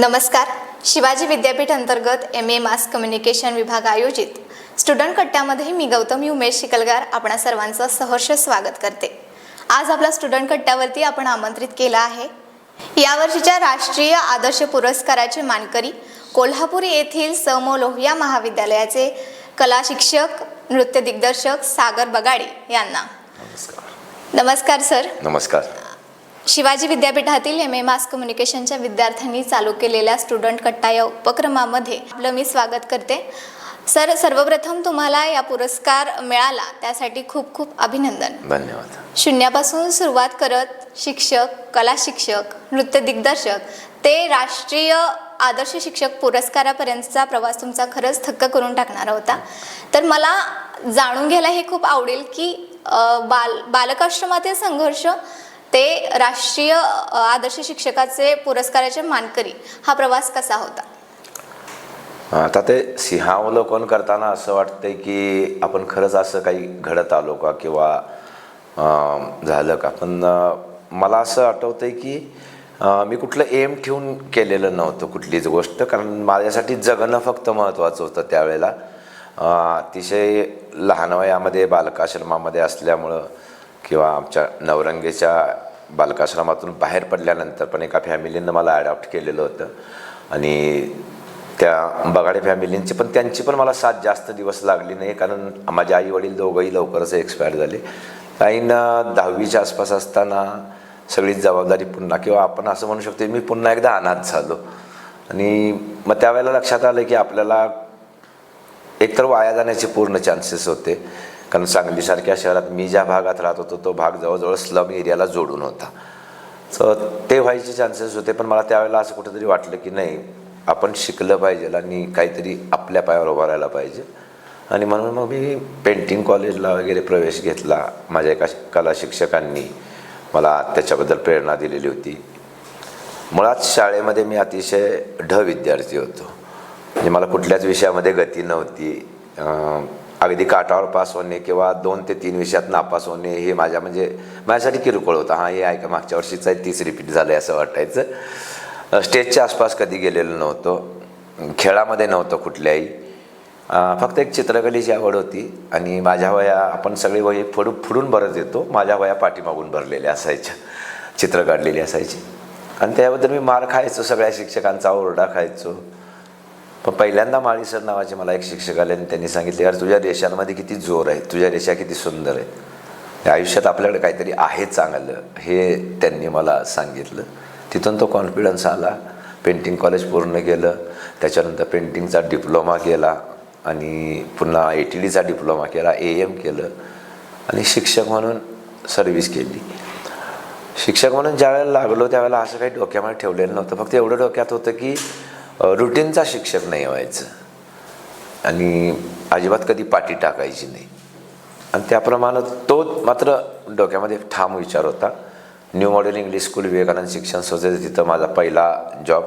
नमस्कार. शिवाजी विद्यापीठ अंतर्गत एम ए मास कम्युनिकेशन विभाग आयोजित स्टुडंट कट्ट्यामध्ये मी गौतमी उमेश शिकलगार आपणा सर्वांचं सहर्ष स्वागत करते. आज आपला स्टुडंट कट्ट्यावरती आपण आमंत्रित केलं आहे. यावर्षीच्या राष्ट्रीय आदर्श पुरस्काराचे मानकरी कोल्हापूर येथील समो लोहिया महाविद्यालयाचे कला शिक्षक नृत्य दिग्दर्शक सागर बगाडे यांना. नमस्कार. नमस्कार सर. नमस्कार. शिवाजी विद्यापीठातील एम ए मास कम्युनिकेशनच्या विद्यार्थ्यांनी चालू केलेल्या स्टुडंट कट्टा या उपक्रमामध्ये आपलं मी स्वागत करते. सर सर्वप्रथम तुम्हाला या पुरस्कार मिळाला त्यासाठी खूप खूप अभिनंदन. धन्यवाद. शून्यापासून सुरुवात करत शिक्षक कला शिक्षक नृत्य दिग्दर्शक ते राष्ट्रीय आदर्श शिक्षक पुरस्कारापर्यंतचा प्रवास तुमचा खरंच थक्क करून टाकणारा होता. तर मला जाणून घ्यायला हे खूप आवडेल की अ, बाल बालकाश्रमातील संघर्ष ते राष्ट्रीय आदर्श शिक्षकाचे पुरस्काराचे मानकरी. हा प्रवास कसा होता? आता ते सिंहावलोकन करताना असं वाटतंय की आपण खरंच असं काही घडत आलो का किंवा झालं का? पण मला असं आठवतंय की मी कुठलं एम ठेवून केलेलं नव्हतं कुठलीच गोष्ट. कारण माझ्यासाठी जगणं फक्त महत्त्वाचं होतं त्यावेळेला. अतिशय लहान वयामध्ये बालकाश्रमामध्ये असल्यामुळं किंवा आमच्या नवरंगेच्या बालकाश्रमातून बाहेर पडल्यानंतर पण एका फॅमिलीनं मला ॲडॉप्ट केलेलं होतं. आणि त्या बगाडे फॅमिलींची पण त्यांची पण मला साथ जास्त दिवस लागली नाही कारण माझे आई वडील दोघंही लवकरच एक्सपायर झाले. आईनं दहावीच्या आसपास असताना सगळी जबाबदारी पुन्हा किंवा आपण असं म्हणू शकतो मी पुन्हा एकदा अनाथ झालो. आणि मग त्यावेळेला लक्षात आलं की आपल्याला एकतर वाया जाण्याचे पूर्ण चान्सेस होते. कारण सांगलीसारख्या शहरात मी ज्या भागात राहत होतो तो भाग जवळजवळ स्लम एरियाला जोडून होता. तर ते व्हायचे चान्सेस होते पण मला त्यावेळेला असं कुठेतरी वाटलं की नाही आपण शिकलं पाहिजे आणि काहीतरी आपल्या पायावर उभं राहायला पाहिजे. आणि म्हणून मग मी पेंटिंग कॉलेजला वगैरे प्रवेश घेतला. माझ्या एका कला शिक्षकांनी मला त्याच्याबद्दल प्रेरणा दिलेली होती. मुळात शाळेमध्ये मी अतिशय ढ विद्यार्थी होतो. म्हणजे मला कुठल्याच विषयामध्ये गती नव्हती. अगदी काठावर पास होणे किंवा दोन ते तीन विषयात नापास होणे हे माझ्या म्हणजे माझ्यासाठी किरकोळ होतं. हां हे ऐका मागच्या वर्षीचं आहे तीच रिपीट झालं आहे असं वाटायचं. स्टेजच्या आसपास कधी गेलेलो नव्हतो. खेळामध्ये नव्हतं कुठल्याही. फक्त एक चित्रकलेची आवड होती आणि माझ्या वया आपण सगळी वही फुडू फुडून भरत येतो. माझ्या वया पाठीमागून भरलेल्या असायच्या चित्र काढलेली असायची. आणि त्याबद्दल मी मार खायचो सगळ्या शिक्षकांचा ओरडा खायचो. पण पहिल्यांदा माळी सर नावाचे मला एक शिक्षक आले आणि त्यांनी सांगितले यार तुझ्या रेषांमध्ये किती जोर आहे तुझ्या रेषा किती सुंदर आहेत आयुष्यात आपल्याकडे काहीतरी आहे चांगलं. हे त्यांनी मला सांगितलं. तिथून तो कॉन्फिडन्स आला. पेंटिंग कॉलेज पूर्ण केलं. त्याच्यानंतर पेंटिंगचा डिप्लोमा केला आणि पुन्हा ए टी डीचा डिप्लोमा केला ए एम केलं आणि शिक्षक म्हणून सर्व्हिस केली. शिक्षक म्हणून ज्यावेळेला लागलो त्यावेळेला असं काही डोक्यामध्ये ठेवलेलं नव्हतं. फक्त एवढं डोक्यात होतं की रुटीनचा शिक्षक नाही व्हायचं. आणि अजिबात कधी पाठी टाकायची नाही. आणि त्याप्रमाणे तो मात्र डोक्यामध्ये ठाम विचार होता. New model English school Vivekanand शिक्षण संस्थेचा तिथं माझा पहिला जॉब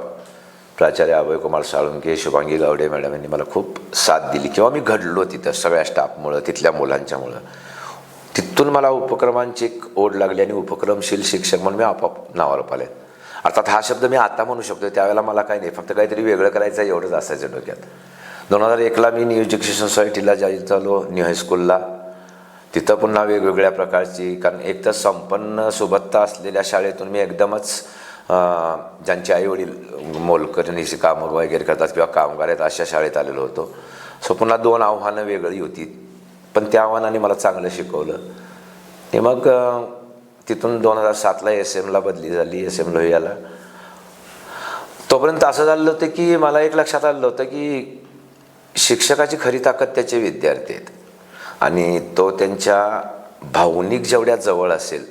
प्राचार्य अभय कुमार साळुंके शुभांगी गावडे मॅडम यांनी मला खूप साथ दिली. किंवा मी घडलो तिथं सगळ्या स्टाफमुळं तिथल्या मुलांच्यामुळं. तिथून मला उपक्रमांची एक ओढ लागली आणि उपक्रमशील शिक्षक म्हणून मी आपोआप नावाला पाले अर्थात हा शब्द मी आता म्हणू शकतो त्यावेळेला मला काही नाही. फक्त काहीतरी वेगळं करायचं आहे एवढंच असायचं डोक्यात. दोन हजार एकला मी न्यू एज्युकेशन सोसायटीला जॉईन झालो न्यू हायस्कूलला तिथं पुन्हा वेगवेगळ्या प्रकारची कारण एक तर संपन्न सुबत्ता असलेल्या शाळेतून मी एकदमच ज्यांचे आईवडील मोलकरणीची कामं वगैरे करतात किंवा कामगार आहेत अशा शाळेत आलेलो होतो. सो पुन्हा दोन आव्हानं वेगळी होती. पण त्या आव्हानाने मला चांगलं शिकवलं. ते मग तिथून दोन हजार सातला एस एमला बदली झाली एस एम लोहियाला. तोपर्यंत असं झालं होतं की मला एक लक्षात आलं होतं की शिक्षकाची खरी ताकद त्याचे विद्यार्थी आहेत. आणि तो त्यांच्या भावनिक जेवढ्या जवळ असेल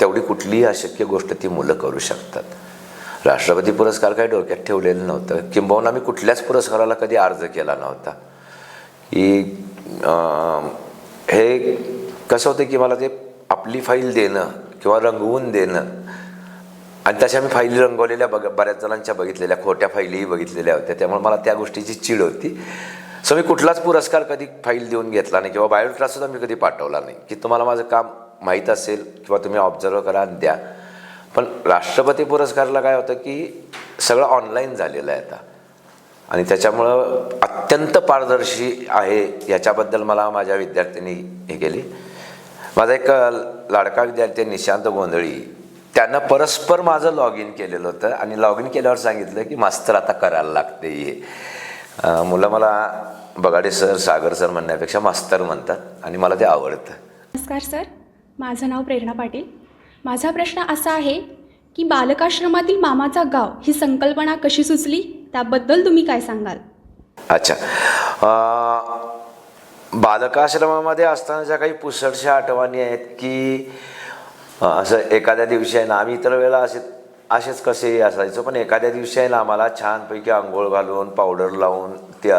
तेवढी कुठलीही अशक्य गोष्ट ती मुलं करू शकतात. राष्ट्रपती पुरस्कार काही डोक्यात ठेवलेलं नव्हतं. किंबहुना मी कुठल्याच पुरस्काराला कधी अर्ज केला नव्हता. की हे कसं होतं की मला ते आपली फाईल देणं किंवा रंगवून देणं. आणि तशा मी फाईली रंगवलेल्या बघ बऱ्याच जणांच्या बघितलेल्या खोट्या फाईलीही बघितलेल्या होत्या. त्यामुळे मला त्या गोष्टीची चीड होती. सो मी कुठलाच पुरस्कार कधी फाईल देऊन घेतला नाही किंवा बायोडेटासुद्धा मी कधी पाठवला नाही. की तुम्हाला माझं काम माहीत असेल किंवा तुम्ही ऑब्झर्व करा आणि द्या. पण राष्ट्रपती पुरस्कारला काय होतं की सगळं ऑनलाईन झालेलं आहे आता. आणि त्याच्यामुळं अत्यंत पारदर्शी आहे याच्याबद्दल मला माझ्या विद्यार्थ्यांनी हे केली. माझा एक लाडका विद्यार्थी निशांत गोंधळी. त्यानं परस्पर माझं लॉग इन केलेलं होतं आणि लॉग इन केल्यावर सांगितलं की मास्तर आता करायला लागते हे. मुलं मला बगाडे सर सागर सर म्हणण्यापेक्षा मास्तर म्हणतात आणि मला ते आवडतं. नमस्कार सर माझं नाव प्रेरणा पाटील. माझा प्रश्न असा आहे की बालकाश्रमातील मामाचा गाव ही संकल्पना कशी सुचली? त्याबद्दल तुम्ही काय सांगाल? अच्छा. बालकाश्रमामध्ये असताना ज्या काही पुसटशा आठवणी आहेत की असं एखाद्या दिवशी आहे ना आम्ही इतर वेळेला असे असेच कसे असायचो पण एखाद्या दिवशी आहे ना आम्हाला छानपैकी आंघोळ घालून पावडर लावून त्या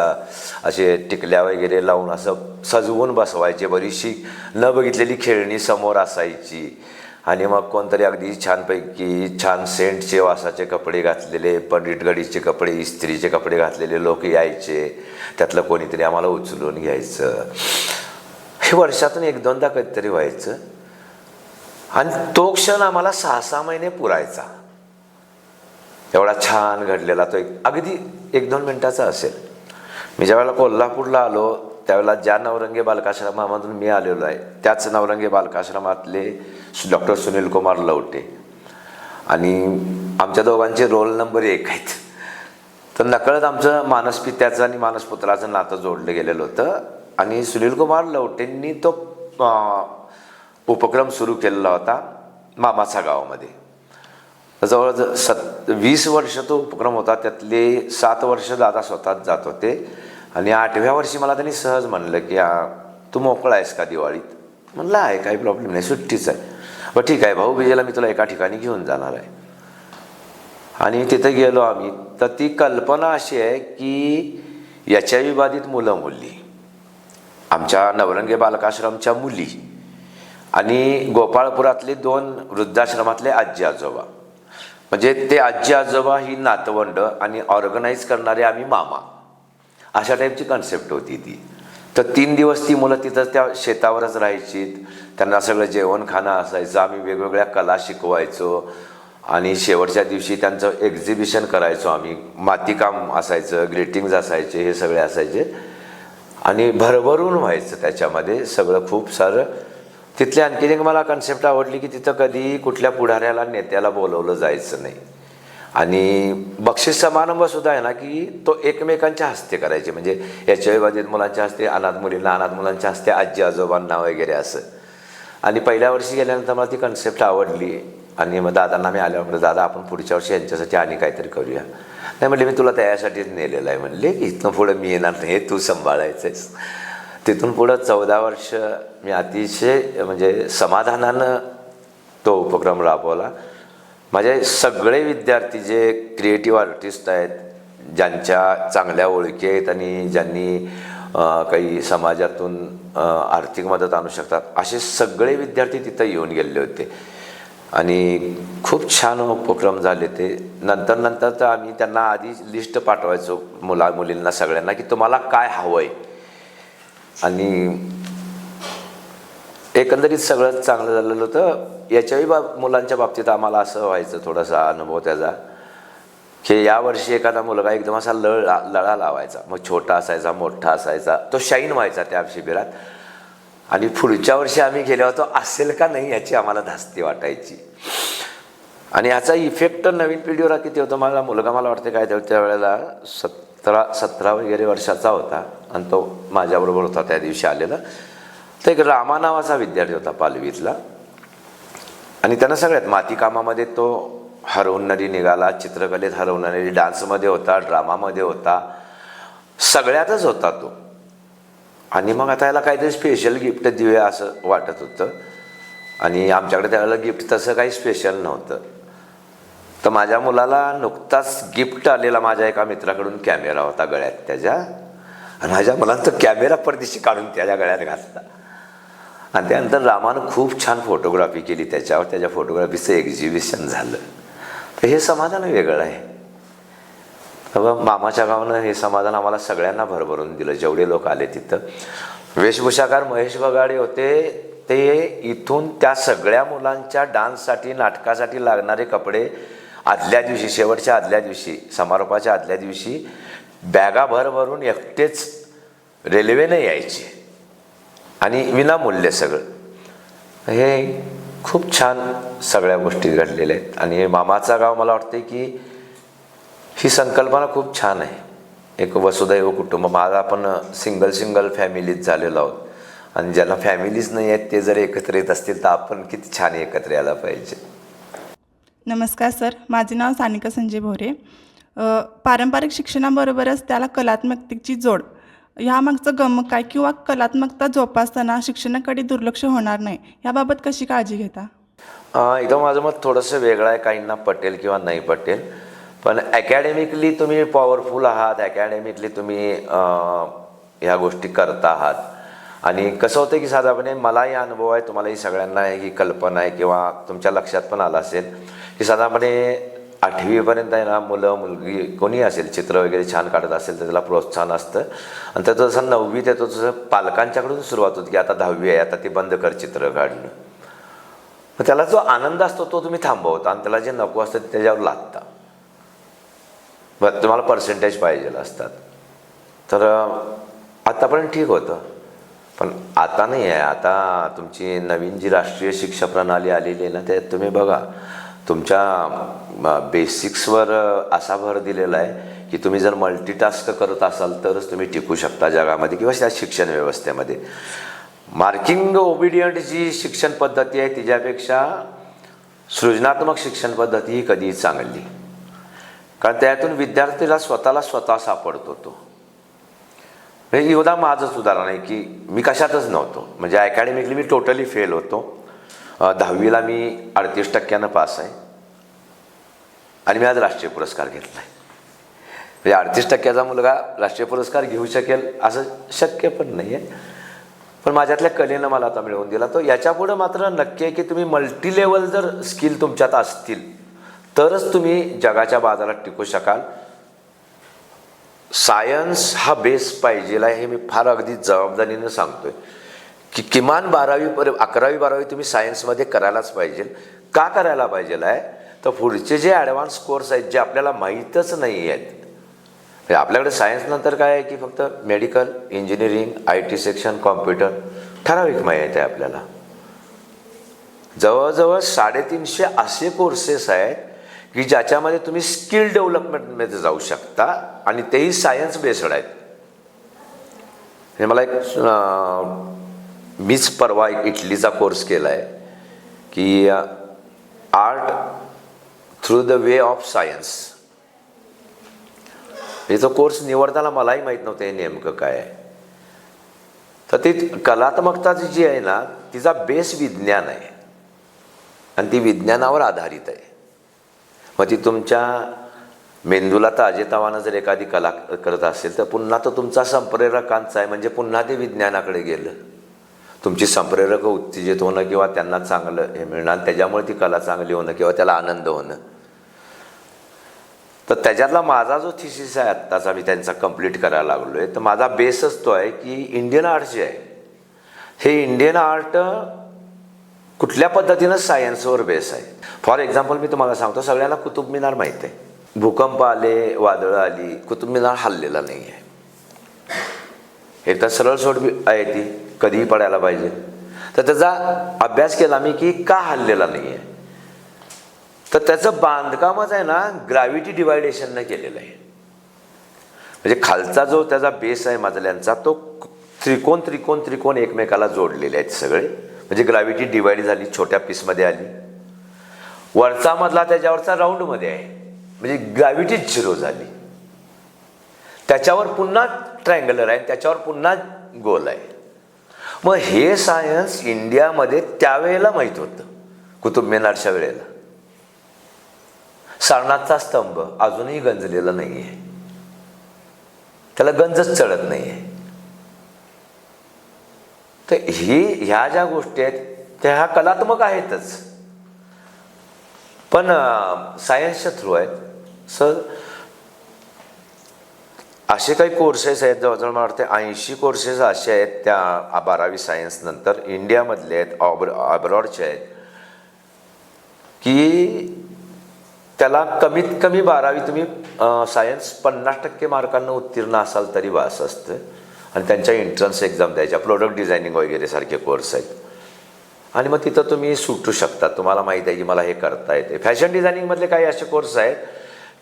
असे टिकल्या वगैरे लावून असं सजवून बसवायचे. बरीचशी न बघितलेली खेळणी समोर असायची. आणि मग कोणतरी अगदी छानपैकी छान सेंटचे वासाचे कपडे घातलेले पंडितगडीचे कपडे इस्त्रीचे कपडे घातलेले लोक यायचे. त्यातलं कोणीतरी आम्हाला उचलून घ्यायचं. हे वर्षातून एक दोनदा कधीतरी व्हायचं. आणि तो क्षण आम्हाला सहा सहा महिने पुरायचा. एवढा छान घडलेला तो एक अगदी एक दोन मिनटाचा असेल. मी ज्यावेळेला कोल्हापूरला आलो त्यावेळेला ज्या नवरंगे बालकाश्रमामधून मी आलेलो आहे त्याच नवरंगे बालकाश्रमातले डॉक्टर सुनील कुमार लवटे. आणि आमच्या दोघांचे रोल नंबर एक आहेत. तर नकळत आमचं मानसपित्याचं आणि मानसपुत्राचं नातं जोडलं गेलेलं होतं. आणि सुनील कुमार लवटेंनी तो उपक्रम सुरू केलेला होता मामाचा गावामध्ये. जवळ सत वीस वर्ष तो उपक्रम होता. त्यातले सात वर्ष दादा स्वतःच जात होते. आणि आठव्या वर्षी मला त्यांनी सहज म्हणलं की तू मोकळा आहेस का दिवाळीत? म्हणलं आहे काही प्रॉब्लेम नाही सुट्टीच आहे. बरं ठीक आहे भाऊ बिजेला मी तुला एका ठिकाणी घेऊन जाणार आहे. आणि तिथं गेलो आम्ही. तर ती कल्पना अशी आहे की याच्या विवादित मुलं मुली आमच्या नवरंगे बालकाश्रमच्या मुली आणि गोपाळपुरातले दोन वृद्धाश्रमातले आजी आजोबा. म्हणजे ते आजी आजोबा ही नातवंड आणि ऑर्गनाईज करणारे आम्ही मामा. अशा टाईपची कन्सेप्ट होती ती. तर तीन दिवस ती मुलं तिथं त्या शेतावरच राहायची. त्यांना सगळं जेवण खाणं असायचं. आम्ही वेगवेगळ्या कला शिकवायचो. आणि शेवटच्या दिवशी त्यांचं एक्झिबिशन करायचो आम्ही. मातीकाम असायचं ग्रीटिंग्ज असायचे हे सगळे असायचे. आणि भरभरून व्हायचं त्याच्यामध्ये सगळं खूप सारं. तिथले आणखीन एक मला कन्सेप्ट आवडली की तिथं कधी कुठल्या पुढाऱ्याला नेत्याला बोलवलं जायचं नाही. आणि बक्षीस समारंभ सुद्धा आहे ना की तो एकमेकांच्या हस्ते करायचे. म्हणजे याच्याविवादित मुलांच्या हस्ते अनाथ मुलींना अनाथ मुलांच्या हस्ते आजी आजोबांना वगैरे असं. आणि पहिल्या वर्षी गेल्यानंतर मला ती कन्सेप्ट आवडली. आणि मग दादांना मी आल्यावर म्हटलं दादा आपण पुढच्या वर्षी यांच्यासाठी आणि काहीतरी करूया. नाही म्हणले मी तुला त्याच्यासाठीच नेलेलं आहे. म्हणले की इथनं पुढं मी येणार नाही हे तू सांभाळायचंयस. तिथून पुढं चौदा वर्ष मी अतिशय म्हणजे समाधानानं तो उपक्रम राबवला. माझे सगळे विद्यार्थी जे क्रिएटिव्ह आर्टिस्ट आहेत ज्यांच्या चांगल्या ओळखी आहेत आणि ज्यांनी काही समाजातून आर्थिक मदत आणू शकतात असे सगळे विद्यार्थी तिथं येऊन गेलेले होते. आणि खूप छान उपक्रम झाले ते. नंतर नंतर तर आम्ही त्यांना आधी लिस्ट पाठवायचो मुला मुलींना सगळ्यांना की तुम्हाला काय हवं आहे आणि एकंदरीत सगळं चांगलं झालेलं होतं. याच्याही बाब मुलांच्या बाबतीत आम्हाला असं व्हायचं थोडासा अनुभव त्याचा की यावर्षी एखादा मुलगा एकदम असा लळ लळा लावायचा. मग छोटा असायचा मोठा असायचा. तो शाईन व्हायचा त्या शिबिरात. आणि पुढच्या वर्षी आम्ही गेलो होतो असेल का नाही याची आम्हाला धास्ती वाटायची. आणि याचा इफेक्ट नवीन पिढीवर किती होतो? माझा मुलगा मला वाटते काय त्या त्यावेळेला सतरा सतरा वगैरे वर्षाचा होता. आणि तो माझ्याबरोबर होता त्या दिवशी आलेला. तर एक रामा नावाचा विद्यार्थी होता पालवीतला. आणि त्यानं सगळ्यात मातीकामामध्ये तो हरवणारी निघाला चित्रकलेत हरवणारी डान्समध्ये होता ड्रामामध्ये होता सगळ्यातच होता तो. आणि मग आता याला काहीतरी स्पेशल गिफ्ट देऊया असं वाटत होतं. आणि आमच्याकडे त्यावेळेला गिफ्ट तसं काही स्पेशल नव्हतं. तर माझ्या मुलाला नुकताच गिफ्ट आलेला माझ्या एका मित्राकडून कॅमेरा होता गळ्यात त्याच्या. आणि माझ्या मुलांचा कॅमेरा परदेशी काढून त्याच्या गळ्यात घातला. आणि त्यानंतर रामानं खूप छान फोटोग्राफी केली त्याच्यावर. त्याच्या फोटोग्राफीचं एक्झिबिशन झालं. तर हे समाधान वेगळं आहे. मामाच्या गावानं हे समाधान आम्हाला सगळ्यांना भरभरून दिलं. जेवढे लोक आले तिथं. वेशभूषाकार महेश बगाडे होते. ते इथून त्या सगळ्या मुलांच्या डान्ससाठी नाटकासाठी लागणारे कपडे आदल्या दिवशी शेवटच्या आदल्या दिवशी समारोपाच्या आदल्या दिवशी बॅगा भरभरून एकटेच रेल्वेने यायचे. आणि विनामूल्य सगळं. हे खूप छान सगळ्या गोष्टी घडलेल्या आहेत. आणि मामाचा गाव मला वाटते की ही संकल्पना खूप छान आहे. एक वसुदैव कुटुंब. माझा आपण सिंगल सिंगल फॅमिलीत झालेलो आहोत. आणि ज्यांना फॅमिलीज नाही आहेत ते जर एकत्र येत असतील तर आपण किती छान एकत्र यायला पाहिजे. नमस्कार सर. माझे नाव सानिका संजय भोरे. पारंपरिक शिक्षणाबरोबरच त्याला कलात्मकतेची जोड ह्यामागचं गम काय किंवा कलात्मकता जोपासताना शिक्षणाकडे दुर्लक्ष होणार नाही याबाबत कशी काळजी घेता? इथं एकदम माझं मत थोडंसं वेगळं आहे काहींना पटेल किंवा नाही पटेल. पण अकॅडमिकली तुम्ही पॉवरफुल आहात अकॅडमिकली तुम्ही ह्या गोष्टी करता आहात. आणि कसं होतं की साधारणपणे मलाही अनुभव आहे तुम्हालाही सगळ्यांना ही कल्पना आहे किंवा तुमच्या लक्षात पण आलं असेल की साधारणपणे आठवीपर्यंत आहे ना मुलं मुलगी कोणी असेल चित्र वगैरे छान काढत असेल तर त्याला प्रोत्साहन असतं. आणि त्याचं जसं नववी त्याचं जसं पालकांच्याकडून सुरुवात होती की आता दहावी आहे आता ते बंद कर चित्र काढणं. मग त्याला जो आनंद असतो तो तुम्ही थांबवता आणि त्याला जे नको असतं त्याच्यावर लागता बरं तुम्हाला पर्सेंटेज पाहिजे असतात. तर आत्तापर्यंत ठीक होतं. पण आता नाही आहे. आता तुमची नवीन जी राष्ट्रीय शिक्षा प्रणाली आलेली आहे ना त्यात तुम्ही बघा. तुमच्या बेसिक्सवर असा भर दिलेला आहे की तुम्ही जर मल्टीटास्क करत असाल तरच तुम्ही टिकू शकता जगामध्ये किंवा त्या शिक्षण व्यवस्थेमध्ये. मार्किंग ओबिडियंट जी शिक्षण पद्धती आहे तिच्यापेक्षा सृजनात्मक शिक्षण पद्धती ही कधीही चांगली. कारण त्यातून विद्यार्थीला स्वतःला स्वतः सापडतो तो. म्हणजे एवढा माझंच उदाहरण आहे की मी कशातच नव्हतो. म्हणजे अकॅडमिकली मी टोटली फेल होतो. दहावीला मी अडतीस टक्क्यानं पास आहे. आणि मी आज राष्ट्रीय पुरस्कार घेतला आहे म्हणजे अडतीस टक्क्याचा मुलगा राष्ट्रीय पुरस्कार घेऊ शकेल असं शक्य पण नाही आहे पण माझ्यातल्या कलेनं मला आता मिळवून दिला. तो याच्यापुढं मात्र नक्की आहे की तुम्ही मल्टी लेवल जर स्किल तुमच्यात असतील तरच तुम्ही जगाच्या बाजारात टिकू शकाल. सायन्स हा बेस पाहिजेला हे मी फार अगदी जबाबदारीनं सांगतोय. की किमान बारावी पर अकरावी बारावी तुम्ही सायन्समध्ये करायलाच पाहिजे. का करायला पाहिजे आहे? तर पुढचे जे ॲडव्हान्स कोर्स आहेत जे आपल्याला माहीतच नाही आहेत. म्हणजे आपल्याकडे सायन्स नंतर काय आहे की फक्त medical engineering I T section computer ठराविक माहीत आहे आपल्याला. जवळजवळ साडेतीनशे असे कोर्सेस आहेत की ज्याच्यामध्ये तुम्ही स्किल डेव्हलपमेंटमध्ये जाऊ शकता आणि तेही सायन्स बेस्ड आहेत. हे मला एक मीच परवा एक इटलीचा कोर्स केला आहे की art through the way of science याचा कोर्स निवडताना मलाही माहीत नव्हतं हे नेमकं काय आहे. तर ती कलात्मकता जी आहे ना तिचा बेस विज्ञान आहे. आणि ती विज्ञानावर आधारित आहे. मग ती तुमच्या मेंदूला ताजेतावानं जर एखादी कला करत असेल तर पुन्हा तो तुमचा संप्रेरकांचा आहे म्हणजे पुन्हा ते विज्ञानाकडे गेलं. तुमची संप्रेरक उत्तेजित होणं किंवा त्यांना चांगलं हे मिळणं आणि त्याच्यामुळे ती कला चांगली होणं किंवा त्याला आनंद होणं. तर त्याच्यातला माझा जो थिसिस आहे आत्ताचा मी त्यांचा कंप्लीट करायला लागलो आहे तर माझा बेसच तो आहे की इंडियन आर्ट जे आहे हे इंडियन आर्ट कुठल्या पद्धतीनं सायन्सवर बेस आहे? फॉर एक्झाम्पल मी तुम्हाला सांगतो सगळ्यांना कुतुब मिनार माहीत आहे. भूकंप आले वादळं आली कुतुब मिनार हल्लेला नाही आहे एकदा सरळ सोड आहे ती कधीही पडायला पाहिजे. तर त्याचा अभ्यास केला मी की का हल्लेला नाही आहे तर त्याचं बांधकामच आहे ना ग्रॅव्हिटी डिवायडेशननं केलेलं आहे. म्हणजे खालचा जो त्याचा बेस आहे मजल्यांचा तो त्रिकोण त्रिकोण त्रिकोण एकमेकाला जोडलेले आहेत सगळे. म्हणजे ग्रॅव्हिटी डिवाईड झाली छोट्या पीसमध्ये आली. वरचा मधला त्याच्यावरचा राऊंडमध्ये आहे. म्हणजे ग्रॅव्हिटी झिरो झाली. त्याच्यावर पुन्हा ट्रायंगलर आहे त्याच्यावर पुन्हा गोल आहे. मग हे सायन्स इंडियामध्ये त्यावेळेला माहीत होतं कुतुब मिनारच्या वेळेला. सारनाथचा स्तंभ अजूनही गंजलेला नाही आहे त्याला गंजच चढत नाही आहे तर ही ह्या ज्या गोष्टी आहेत त्या ह्या कलात्मक आहेतच. पण सायन्सच्या थ्रू आहेत. सर असे काही कोर्सेस आहेत जवळजवळ मला वाटते ऐंशी कोर्सेस असे आहेत त्या बारावी सायन्स नंतर इंडियामधले आहेत ऑब्र अब्रॉडचे आहेत. की त्याला कमीत कमी बारावी तुम्ही सायन्स पन्नास टक्के मार्कांना उत्तीर्ण असाल तरी वास असतं आणि त्यांच्या एंट्रन्स एक्झाम द्यायच्या प्रोडक्ट डिझायनिंग वगैरे सारखे कोर्स आहेत. आणि मग तिथं तुम्ही सुटू शकता. तुम्हाला माहीत आहे की मला हे करता येते फॅशन डिझायनिंगमधले काही असे कोर्स आहेत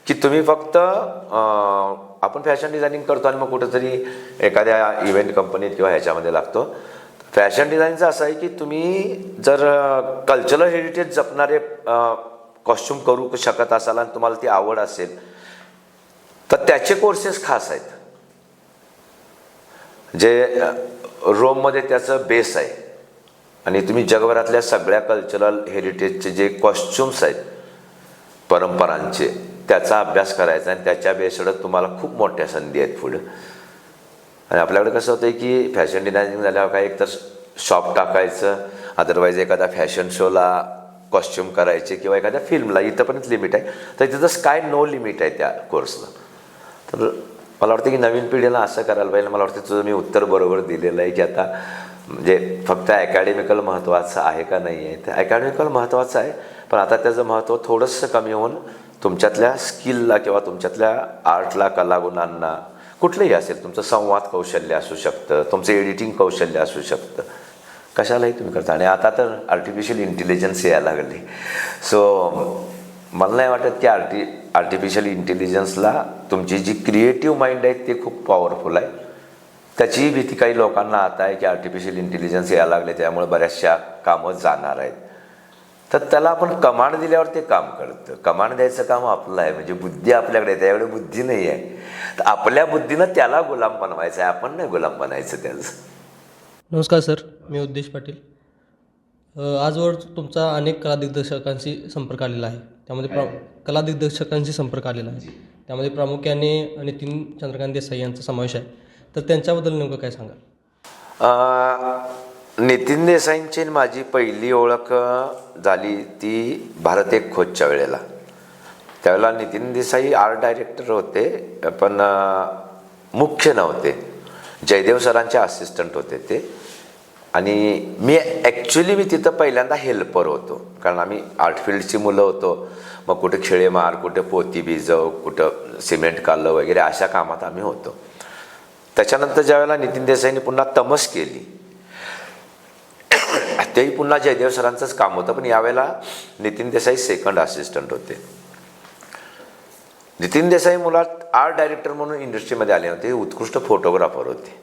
की तुम्ही फक्त आपण फॅशन डिझायनिंग करतो आणि मग कुठंतरी एखाद्या इव्हेंट कंपनीत किंवा ह्याच्यामध्ये लागतो. फॅशन डिझायनिंगचं असं आहे की तुम्ही जर कल्चरल हेरिटेज जपणारे कॉस्ट्युम करू शकत असाल आणि तुम्हाला ती आवड असेल तर त्याचे कोर्सेस खास आहेत. जे रोममध्ये त्याचं बेस आहे. आणि तुम्ही जगभरातल्या सगळ्या कल्चरल हेरिटेजचे जे कॉस्ट्युम्स आहेत परंपरांचे त्याचा अभ्यास करायचा आणि त्याच्या बेसवर तुम्हाला खूप मोठ्या संधी आहेत पुढं. आणि आपल्याकडे कसं होतं की फॅशन डिझायनिंग झाल्यावर काय एक तर शॉप टाकायचं अदरवाईज एखादा फॅशन शोला कॉस्ट्युम करायचे किंवा एखाद्या फिल्मला इथं पण लिमिट आहे. तर तिथं काय नो लिमिट आहे त्या कोर्सला तर मला वाटतं की नवीन पिढीला असं करायला पाहिजे. मला वाटतं तुझं मी उत्तर बरोबर दिलेलं आहे की आता म्हणजे फक्त अकॅडमिकल महत्त्वाचं आहे का नाही आहे? ते अकॅडमिकल महत्त्वाचं आहे पण आता त्याचं महत्त्व थोडंसं कमी होऊन तुमच्यातल्या स्किलला किंवा तुमच्यातल्या आर्टला कलागुणांना कुठलंही असेल तुमचं संवाद कौशल्य असू शकतं तुमचं एडिटिंग कौशल्य असू शकतं. कशालाही तुम्ही करता. आणि आता तर आर्टिफिशियल इंटेलिजन्स यायला लागली. सो मला नाही वाटत की आर्टि आर्टिफिशियल इंटेलिजन्सला तुमची जी क्रिएटिव्ह माइंड आहे ते खूप पॉवरफुल आहे. त्याचीही भीती काही लोकांना आता आहे की आर्टिफिशियल इंटेलिजन्स यायला लागले त्यामुळे बऱ्याचशा कामं जाणार आहेत. तर त्याला आपण कमांड दिल्यावर ते काम करतं. कमांड द्यायचं काम आपलं आहे. म्हणजे बुद्धी आपल्याकडे आहे. त्याच्याकडे बुद्धी नाही आहे. तर आपल्या बुद्धीनं त्याला गुलाम बनवायचं आहे. आपण नाही गुलाम बनायचं त्याचं. नमस्कार सर. मी उद्देश पाटील. आजवर तुमचा अनेक कला दिग्दर्शकांशी संपर्क आलेला आहे. त्यामध्ये प्रा कला दिग्दर्शकांशी संपर्क आलेला आहे. त्यामध्ये प्रामुख्याने नितीन चंद्रकांत देसाई यांचा समावेश आहे. तर त्यांच्याबद्दल नेमकं काय सांगाल? अं, नितीन देसाईंची माझी पहिली ओळख झाली ती भारत एक खोजच्या वेळेला. त्यावेळेला नितीन देसाई आर्ट डायरेक्टर होते पण मुख्य नव्हते. जयदेव सरांचे असिस्टंट होते ते. आणि मी ॲक्च्युली मी तिथं पहिल्यांदा हेल्पर होतो. कारण आम्ही आर्ट फील्डची मुलं होतो. मग कुठे खिळे मार कुठे पोती भिजव कुठं सिमेंट काढलं वगैरे अशा कामात आम्ही होतो. त्याच्यानंतर ज्यावेळेला नितीन देसाईंनी पुन्हा तमस केली तेही पुन्हा जयदेव सरांचंच काम होतं पण यावेळेला नितीन देसाई सेकंड असिस्टंट होते. नितीन देसाई मुलात आर्ट डायरेक्टर म्हणून इंडस्ट्रीमध्ये आले होते उत्कृष्ट फोटोग्राफर होते.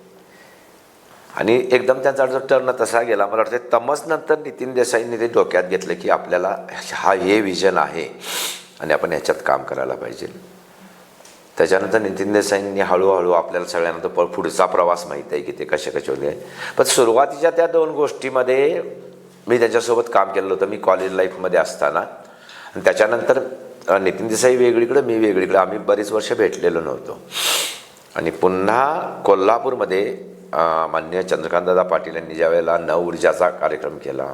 आणि एकदम त्यांचा जो टर्न तसा गेला मला वाटतं तमसनंतर नितीन देसाईंनी ते डोक्यात घेतलं की आपल्याला हा हे विजन आहे आणि आपण ह्याच्यात काम करायला पाहिजे. त्याच्यानंतर नितीन देसाईंनी हळूहळू आपल्याला सगळ्यांना तो पुढचा प्रवास माहीत आहे की ते कसे कसे होते. पण सुरुवातीच्या त्या दोन गोष्टीमध्ये मी त्याच्यासोबत काम केलं होतं. मी कॉलेज लाईफमध्ये असताना. आणि त्याच्यानंतर नितीन देसाई वेगळीकडं मी वेगळीकडं. आम्ही बरीच वर्ष भेटलेलो नव्हतो. आणि पुन्हा कोल्हापूरमध्ये मान्य माननीय चंद्रकांतदादा पाटील यांनी ज्या वेळेला नव ऊर्जाचा कार्यक्रम केला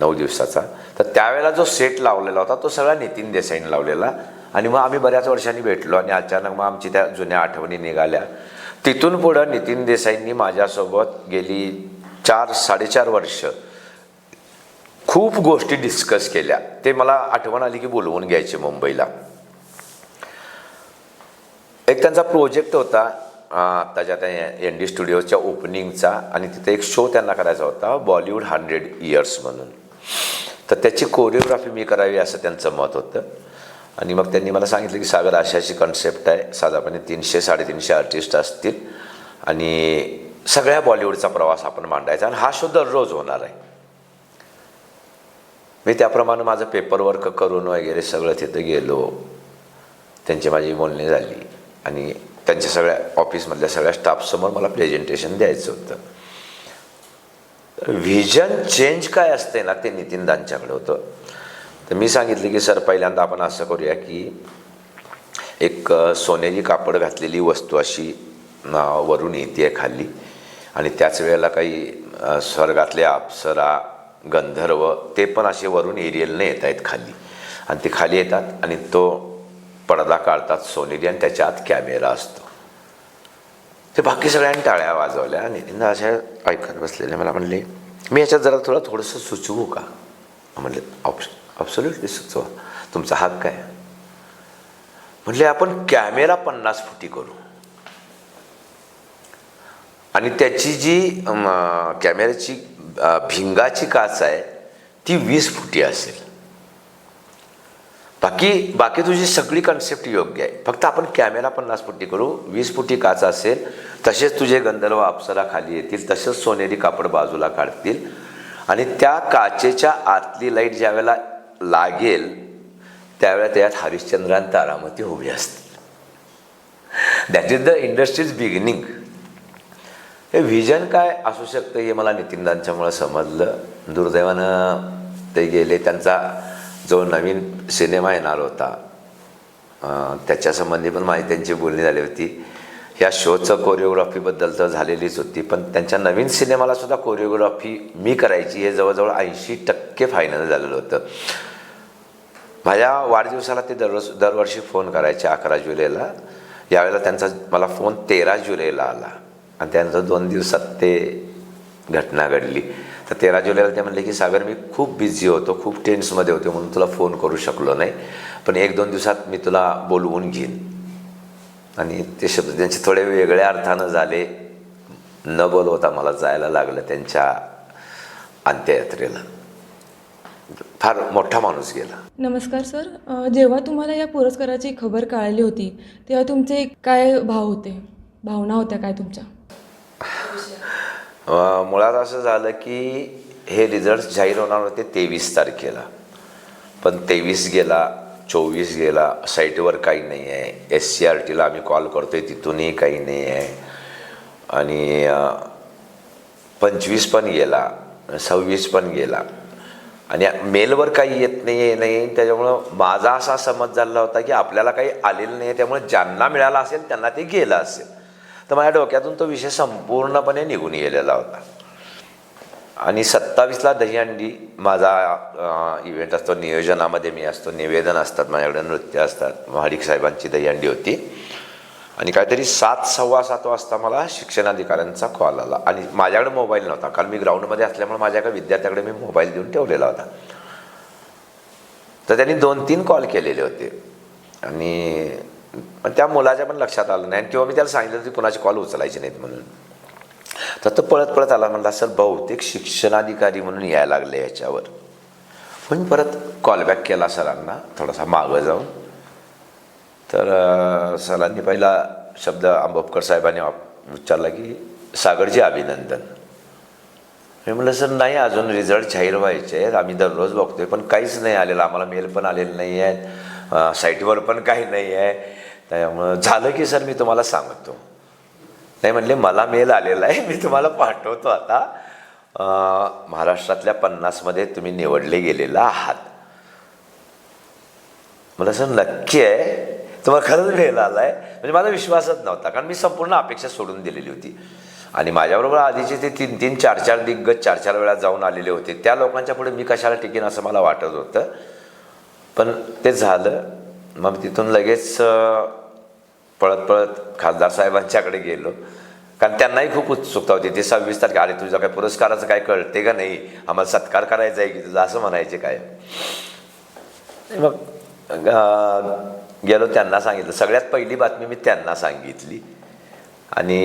नऊ दिवसाचा तर त्यावेळेला जो सेट लावलेला होता तो सगळा नितीन देसाईने लावलेला. आणि मग आम्ही बऱ्याच वर्षांनी भेटलो आणि अचानक मग आमची त्या जुन्या आठवणी निघाल्या. तिथून पुढं नितीन देसाईंनी माझ्यासोबत गेली चार साडेचार वर्ष खूप गोष्टी डिस्कस केल्या. ते मला आठवण आली की बोलवून घ्यायचे मुंबईला. एक त्यांचा प्रोजेक्ट होता अं, आत्ताच्या त्या एन डी स्टुडिओच्या ओपनिंगचा आणि तिथे एक शो त्यांना करायचा होता बॉलिवूड हंड्रेड इयर्स म्हणून. तर त्याची कोरिओग्राफी मी करावी असं त्यांचं मत होतं. आणि मग त्यांनी मला सांगितलं की सागर अशाची कन्सेप्ट आहे. साधारणपणे तीनशे साडेतीनशे आर्टिस्ट असतील. आणि सगळ्या बॉलिवूडचा प्रवास आपण मांडायचा. आणि हा शो दररोज होणार आहे. मी त्याप्रमाणे माझं पेपरवर्क करून वगैरे सगळं तिथं गेलो. त्यांची माझी बोलणी झाली. आणि त्यांच्या सगळ्या ऑफिसमधल्या सगळ्या स्टाफसमोर मला प्रेझेंटेशन द्यायचं होतं. व्हिजन चेंज काय असते ना ते नितीन दांच्याकडे होतं. तर मी सांगितलं की सर पहिल्यांदा आपण असं करूया की एक सोनेरी कापड घातलेली वस्तू अशी वरून येते आहे खाली. आणि त्याच वेळेला काही अ, स्वर्गातले अप्सरा गंधर्व ते पण असे वरून एरियलने येत आहेत खाली. आणि ते खाली येतात आणि तो पडदा काढतात सोनेरी आणि त्याच्या आत कॅमेरा असतो. ते बाकी सगळ्यांनी टाळ्या वाजवल्या आणि अशा ऐकत बसलेले मला म्हणले मी याच्यात जरा थोडं थोडंसं सुचवू का? म्हणले ऑप्श ऑप्सोल्युटली सुचवा. तुमचा हक्क आहे म्हणले आपण कॅमेरा पन्नास फुटी करू. आणि त्याची जी कॅमेऱ्याची भिंगाची काच आहे ती वीस फुटी असेल. बाकी बाकी तुझी सगळी कन्सेप्ट योग्य आहे. फक्त आपण कॅमेरा पन्नास फुटी करू वीस फुटी काच असेल तसेच तुझे गंधर्व अप्सरा खाली येतील तसेच सोनेरी कापड बाजूला काढतील. आणि त्या काचेच्या आतली लाइट ज्यावेळेला लागेल त्यावेळेला त्यात हरिश्चंद्र आणि तारामती उभी असतील. That is the industry's beginning हे व्हिजन काय असू शकतं हे मला नितीनदांच्यामुळं समजलं. दुर्दैवानं ते गेले. त्यांचा जो नवीन सिनेमा येणार होता त्याच्यासंबंधी पण माहिती त्यांची बोलणी झाली होती. ह्या शोचं कोरिओग्राफीबद्दल तर झालेलीच होती पण त्यांच्या नवीन सिनेमाला सुद्धा कोरिओग्राफी मी करायची हे जवळजवळ ऐंशी टक्के फायनल झालेलं होतं. माझ्या वाढदिवसाला ते दररोज दरवर्षी फोन करायचे अकरा जुलैला. यावेळेला त्यांचा मला फोन तेरा जुलैला आला. आणि त्यानंतर दोन दिवसात ते घटना घडली. तर तेरा जुलैला ते म्हणले की सागर मी खूप बिझी होतो खूप टेन्समध्ये होते म्हणून तुला फोन करू शकलो नाही. पण एक दोन दिवसात मी तुला बोलवून घेईन. आणि ते शब्द त्यांचे थोडे वेगळ्या अर्थानं झाले. न बोलवता मला जायला लागलं त्यांच्या अंत्ययात्रेला. फार मोठा माणूस गेला. नमस्कार सर. जेव्हा तुम्हाला या पुरस्काराची खबर कळाली होती तेव्हा तुमचे काय भाव होते? भावना होत्या काय तुमच्या? मुळात असं झालं की हे रिझल्ट जाहीर होणार होते तेवीस तारखेला. पण तेवीस गेला चोवीस गेला साईटवर काही नाही आहे. एस सी आर टीला आम्ही कॉल करतो आहे तिथूनही काही नाही आहे. आणि पंचवीस पण गेला सव्वीस पण गेला. आणि मेलवर काही येत नाही आहे नाही त्याच्यामुळं माझा असा समज झाला होता की आपल्याला काही आलेलं नाही आहे त्यामुळे ज्यांना मिळालं असेल त्यांना ते गेलं असेल. तर माझ्या डोक्यातून तो विषय संपूर्णपणे निघून गेलेला होता. आणि सत्तावीसला दहीहंडी माझा इव्हेंट असतो नियोजनामध्ये मी असतो निवेदन असतात माझ्याकडे नृत्य असतात महाडिक साहेबांची दहीहंडी होती. आणि काहीतरी सात सव्वा सात वाजता मला शिक्षणाधिकाऱ्यांचा कॉल आला. आणि माझ्याकडे मोबाईल नव्हता कारण मी ग्राउंडमध्ये असल्यामुळे माझ्याकडे विद्यार्थ्याकडे मी मोबाईल देऊन ठेवलेला होता. तर त्यांनी दोन तीन कॉल केलेले होते. आणि त्या मुलाच्या पण लक्षात आलं नाही. आणि किंवा मी त्याला सांगितलं की कुणाचे कॉल उचलायचे नाहीत म्हणून. तर तो पळत पळत आला. म्हणला सर बहुतेक शिक्षणाधिकारी म्हणून यायला लागले याच्यावर. पण मी परत कॉलबॅक केला सरांना थोडासा मागं जाऊन. तर सरांनी पहिला शब्द आंबोपकर साहेबांनी उच्चारला की सागरजी अभिनंदन. मी म्हटलं सर नाही अजून रिझल्ट जाहीर व्हायचे आहेत. आम्ही दररोज बघतोय पण काहीच नाही आलेलं. आम्हाला मेल पण आलेलं नाही आहेत. साईटवर पण काही नाही आहे. त्यामुळं झालं की सर मी तुम्हाला सांगतो. नाही म्हणले मला मेल आलेला आहे मी तुम्हाला पाठवतो आता. महाराष्ट्रातल्या पन्नासमध्ये तुम्ही निवडले गेलेला आहात. मला सर नक्की आहे. तुम्हाला खरंच मेल आला आहे म्हणजे माझा विश्वासच नव्हता कारण मी संपूर्ण अपेक्षा सोडून दिलेली होती. आणि माझ्याबरोबर आधीचे ते तीन तीन चार चार दिग्गज चार चार वेळा जाऊन आलेले होते. त्या लोकांच्या पुढे मी कशाला टिकेन असं मला वाटत होतं. पण ते झालं. मग तिथून लगेच पळत पळत खासदार साहेबांच्याकडे गेलो. कारण त्यांनाही खूप उत्सुकता होती. ते सव्वीस तारखे अरे तुझं काय पुरस्काराचं काय कळते का नाही? आम्हाला सत्कार करायचा आहे की तुझं? असं म्हणायचे काय? मग गेलो त्यांना सांगितलं. सगळ्यात पहिली बातमी मी त्यांना सांगितली. आणि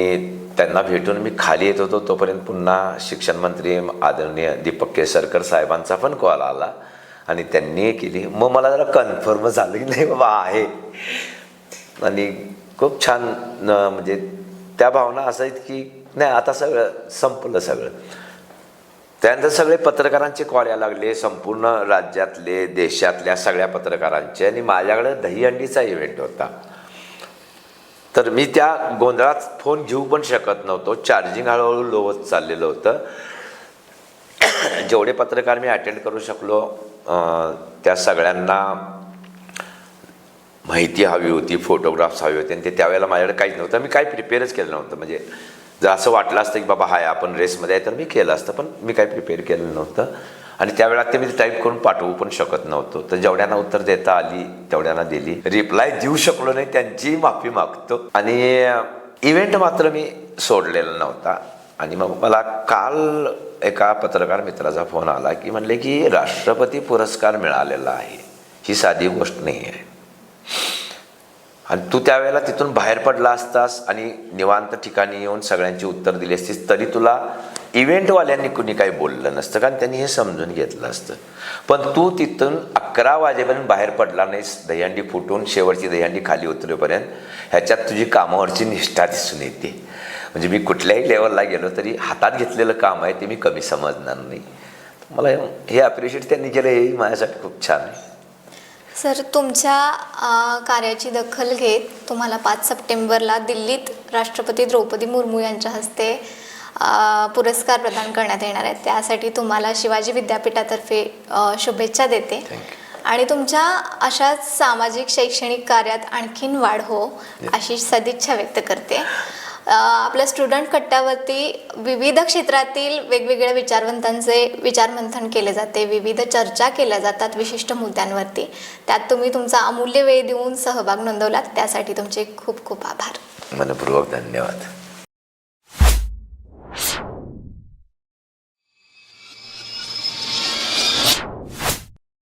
त्यांना भेटून मी खाली येत होतो. तोपर्यंत पुन्हा शिक्षण मंत्री आदरणीय दीपक केसरकर साहेबांचा पण कॉल आला. आणि त्यांनी केली. मग मला जरा कन्फर्म झालं की नाही बाबा आहे. आणि खूप छान म्हणजे त्या भावना असं आहेत की नाही आता सगळं संपलं सगळं. त्यानंतर सगळे पत्रकारांचे कॉल यायला लागले संपूर्ण राज्यातले देशातल्या सगळ्या पत्रकारांचे. आणि माझ्याकडे दहीहंडीचा इव्हेंट होता. तर मी त्या गोंधळात फोन घेऊ पण शकत नव्हतो. चार्जिंग हळूहळू लो होत चाललेलं होतं. जेवढे पत्रकार मी अटेंड करू शकलो त्या सगळ्यांना माहिती हवी होती फोटोग्राफ्स हवे होते. आणि ते त्यावेळेला माझ्याकडे काहीच नव्हतं. मी काही प्रिपेअरच केलं नव्हतं. म्हणजे जर असं वाटलं असतं की बाबा हाय आपण रेसमध्ये आहे तर मी केलं असतं. पण मी काही प्रिपेअर केलं नव्हतं. आणि त्यावेळेला ते मी टाईप करून पाठवू पण शकत नव्हतो. तर जेवढ्यांना उत्तर देता आली तेवढ्यांना दिली. रिप्लाय देऊ शकलो नाही त्यांचीही माफी मागतो. आणि इव्हेंट मात्र मी सोडलेला नव्हता. आणि मग मला काल एका पत्रकार मित्राचा फोन आला की म्हणले की राष्ट्रपती पुरस्कार मिळालेला आहे. ही साधी गोष्ट नाही आहे आणि तू त्यावेळेला तिथून बाहेर पडला असतास आणि निवांत ठिकाणी येऊन सगळ्यांची उत्तर दिली असतीस तरी तुला इव्हेंटवाल्यांनी कुणी काही बोललं नसतं कारण त्यांनी हे समजून घेतलं असतं. पण तू तिथून अकरा वाजेपर्यंत बाहेर पडला नाहीस दहीहंडी फुटून शेवटची दहीहंडी खाली उतरेपर्यंत ह्याच्यात तुझी कामावरची निष्ठा दिसून येते. म्हणजे मी कुठल्याही लेवलला गेलो तरी हातात घेतलेलं काम आहे ते मी कमी समजणार नाही. मला हे अप्रिशिएट त्यांनी केलं हे माझ्यासाठी खूप छान आहे. सर तुमच्या कार्याची दखल घेत तुम्हाला पाच सप्टेंबरला दिल्लीत राष्ट्रपती द्रौपदी मुर्मू यांच्या हस्ते पुरस्कार प्रदान करण्यात येणार आहेत त्यासाठी तुम्हाला शिवाजी विद्यापीठातर्फे शुभेच्छा देते. आणि तुमच्या अशाच सामाजिक शैक्षणिक कार्यात आणखीन वाढ हो अशी सदिच्छा व्यक्त करते. आपल्या स्टुडंट कट्ट्यावरती विविध क्षेत्रातील वेगवेगळ्या विचारवंतांचे विचारमंथन केले जाते. विविध चर्चा केल्या जातात विशिष्ट मुद्द्यांवरती. त्यात तुम्ही तुमचा अमूल्य वेळ देऊन सहभाग नोंदवलात. त्यासाठी तुमचे खूप खूप आभार. मनपूर्वक धन्यवाद.